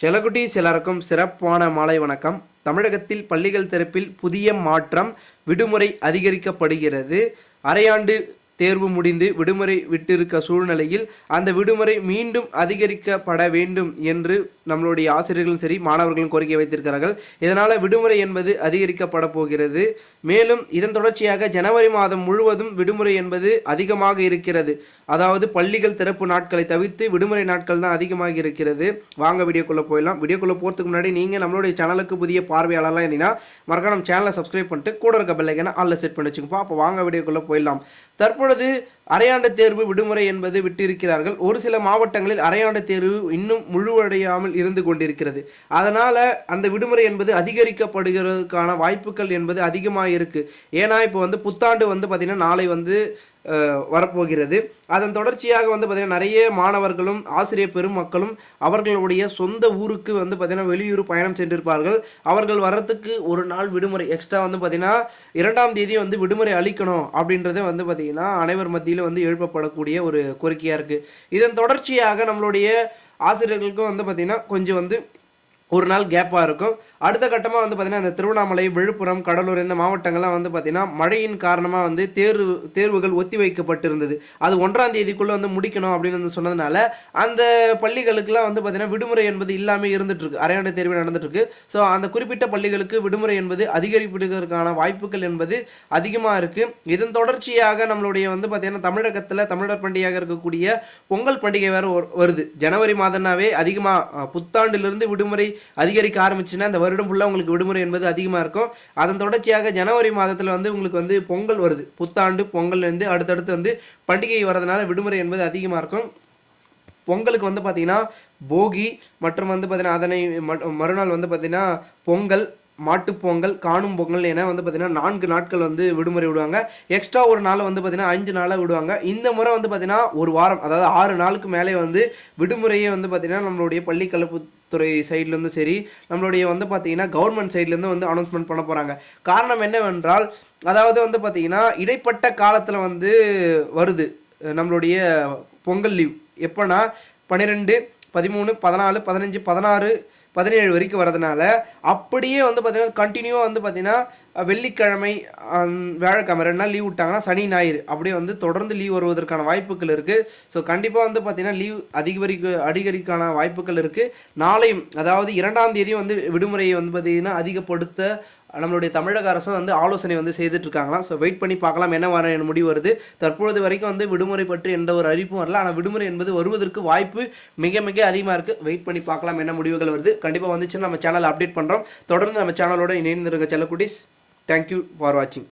செலகுட்டீஸ் எல்லாருக்கும் சிறப்பான மாலை வணக்கம். தமிழகத்தில் பள்ளிகள் தரப்பில் புதிய மாற்றம் விடுமுறை அதிகரிக்கப்படுகிறது. அரையாண்டு தேர்வு முடிந்து விடுமுறை விட்டிருக்க சூழ்நிலையில் அந்த விடுமுறை மீண்டும் அதிகரிக்கப்பட வேண்டும் என்று நம்மளுடைய ஆசிரியர்களும் சரி மாணவர்களும் கோரிக்கை வைத்திருக்கிறார்கள். இதனால் விடுமுறை என்பது அதிகரிக்கப்பட போகிறது. மேலும் இதன் தொடர்ச்சியாக ஜனவரி மாதம் முழுவதும் விடுமுறை என்பது அதிகமாக இருக்கிறது. அதாவது பள்ளிகள் திறப்பு நாட்களை தவிர்த்து விடுமுறை நாட்கள் தான் அதிகமாக இருக்கிறது. வாங்க வீடியோக்குள்ளே போயிடலாம். வீடியோக்குள்ளே போகிறதுக்கு முன்னாடி நீங்கள் நம்மளுடைய சேனலுக்கு புதிய பார்வையாளர்லாம் இருந்தீங்கன்னா மறக்காம நம்ம சேனலை சப்ஸ்கிரைப் பண்ணிட்டு கூட இருக்க பெல்லைக்கான ஆளில் செட் பண்ணி வச்சுக்கோப்பா அப்போ வாங்க வீடியோக்குள்ளே போயிடலாம். தற்பொழுது அரையாண்டு தேர்வு விடுமுறை என்பது விட்டிருக்கிறார்கள். ஒரு சில மாவட்டங்களில் அரையாண்டு தேர்வு இன்னும் முழுவடையாமல் இருந்து கொண்டிருக்கிறது. அதனால் அந்த விடுமுறை என்பது அதிகரிக்கப்படுகிறதுக்கான வாய்ப்புகள் என்பது அதிகமாக இருக்குது ஏன்னா இப்போ வந்து புத்தாண்டு வந்து பார்த்திங்கன்னா நாளை வந்து வரப்போகிறது. அதன் தொடர்ச்சியாக வந்து பார்த்திங்கன்னா நிறைய மாணவர்களும் ஆசிரியர் பெருமக்களும் அவர்களுடைய சொந்த ஊருக்கு வந்து பார்த்திங்கன்னா வெளியூர் பயணம் சென்றிருப்பார்கள். அவர்கள் வர்றதுக்கு ஒரு நாள் விடுமுறை எக்ஸ்ட்ரா வந்து பார்த்திங்கன்னா இரண்டாம் தேதி வந்து விடுமுறை அளிக்கணும் அப்படின்றத வந்து பார்த்திங்கன்னா அனைவர் மத்தியில் வந்து எழுப்பப்படக்கூடிய ஒரு கோரிக்கையாக இருக்குது இதன் தொடர்ச்சியாக நம்மளுடைய ஆசிரியர்களுக்கும் வந்து பார்த்திங்கன்னா கொஞ்சம் வந்து ஒரு நாள் கேப்பாக இருக்கும். அடுத்த கட்டமாக வந்து பார்த்திங்கன்னா இந்த திருவண்ணாமலை விழுப்புரம் கடலூர் இந்த மாவட்டங்கள்லாம் வந்து பார்த்திங்கன்னா மழையின் காரணமாக வந்து தேர்வு தேர்வுகள் ஒத்தி வைக்கப்பட்டிருந்தது அது ஒன்றாம் தேதிக்குள்ளே வந்து முடிக்கணும் அப்படின்னு வந்து சொன்னதுனால அந்த பள்ளிகளுக்கெல்லாம் வந்து பார்த்திங்கன்னா விடுமுறை என்பது இல்லாமல் இருந்துகிட்ருக்கு அரையாண்டு தேர்வு நடந்துட்டுருக்கு. ஸோ அந்த குறிப்பிட்ட பள்ளிகளுக்கு விடுமுறை என்பது அதிகரிப்பிடுவதற்கான வாய்ப்புகள் என்பது அதிகமாக இருக்குது இதன் தொடர்ச்சியாக நம்மளுடைய வந்து பார்த்திங்கன்னா தமிழகத்தில் தமிழர் பண்டிகையாக இருக்கக்கூடிய பொங்கல் பண்டிகை வேறு வருது. ஜனவரி மாதம்னாவே அதிகமாக புத்தாண்டிலிருந்து விடுமுறை அதிகரிக்க ஆரம்பிச்சுன்னா இந்த வருடம் ஃபுல்லாக உங்களுக்கு விடுமுறை என்பது அதிகமாக இருக்கும். அதன் தொடர்ச்சியாக ஜனவரி மாதத்தில் வந்து உங்களுக்கு வந்து பொங்கல் வருது. புத்தாண்டு பொங்கல்லேருந்து அடுத்தடுத்து வந்து பண்டிகை வரதுனால விடுமுறை என்பது அதிகமாக இருக்கும். பொங்கலுக்கு வந்து பார்த்திங்கன்னா போகி மற்றும் வந்து பார்த்திங்கன்னா அதனை ம- மறுநாள் வந்து பார்த்திங்கன்னா பொங்கல் மாட்டுப்பொங்கல் காணும் பொங்கல் என வந்து பார்த்திங்கன்னா நான்கு நாட்கள் வந்து விடுமுறை விடுவாங்க. எக்ஸ்ட்ரா ஒரு நாள் வந்து பார்த்திங்கன்னா அஞ்சு நாளாக விடுவாங்க. இந்த முறை வந்து பார்த்திங்கன்னா ஒரு வாரம் அதாவது ஆறு நாளுக்கு மேலே வந்து விடுமுறையே வந்து பார்த்திங்கன்னா நம்மளுடைய பள்ளி துறை சைட்லேருந்து சரி நம்மளுடைய வந்து பார்த்திங்கன்னா கவர்மெண்ட் சைட்லேருந்து வந்து அனௌன்ஸ்மெண்ட் பண்ண போகிறாங்க காரணம் என்னவென்றால் அதாவது வந்து பார்த்திங்கன்னா இடைப்பட்ட காலத்தில் வந்து வருது நம்மளுடைய பொங்கல் லீவ் எப்போனா பன்னிரெண்டு பதிமூணு பதினாலு பதினஞ்சு பதினாறு பதினேழு வரைக்கும் வரதுனால அப்படியே வந்து பார்த்திங்கன்னா கண்டினியூவாக வந்து பார்த்திங்கன்னா வெள்ளிக்கிழமை வியாழக்கிழமை ரெண்டு நாள் லீவ் விட்டாங்கன்னா சனி ஞாயிறு அப்படியே வந்து தொடர்ந்து லீவ் வருவதற்கான வாய்ப்புகள் இருக்குது ஸோ கண்டிப்பாக வந்து பார்த்திங்கன்னா லீவ் அதிகரிக்க அதிகரிக்கான வாய்ப்புகள் இருக்குது நாளையும் அதாவது இரண்டாம் தேதியும் வந்து விடுமுறையை வந்து பார்த்திங்கன்னா அதிகப்படுத்த நம்மளுடைய தமிழக அரசும் வந்து ஆலோசனை வந்து செய்துட்டு இருக்காங்களாம் ஸோ வெயிட் பண்ணி பார்க்கலாம் என்ன வர முடிவு வருது. தற்பொழுது வரைக்கும் வந்து விடுமுறை பற்றி எந்த ஒரு அறிவிப்பும் வரல. ஆனால் விடுமுறை என்பது வருவதற்கு வாய்ப்பு மிக மிக அதிகமாக இருக்குது வெயிட் பண்ணி பார்க்கலாம் என்ன முடிவுகள் வருது. கண்டிப்பாக வந்துச்சுன்னா நம்ம சேனல் அப்டேட் பண்ணுறோம் தொடர்ந்து நம்ம சேனலோட இணைந்திருங்க செல்லக்குட்டிஸ். தேங்க்யூ ஃபார் வாட்சிங்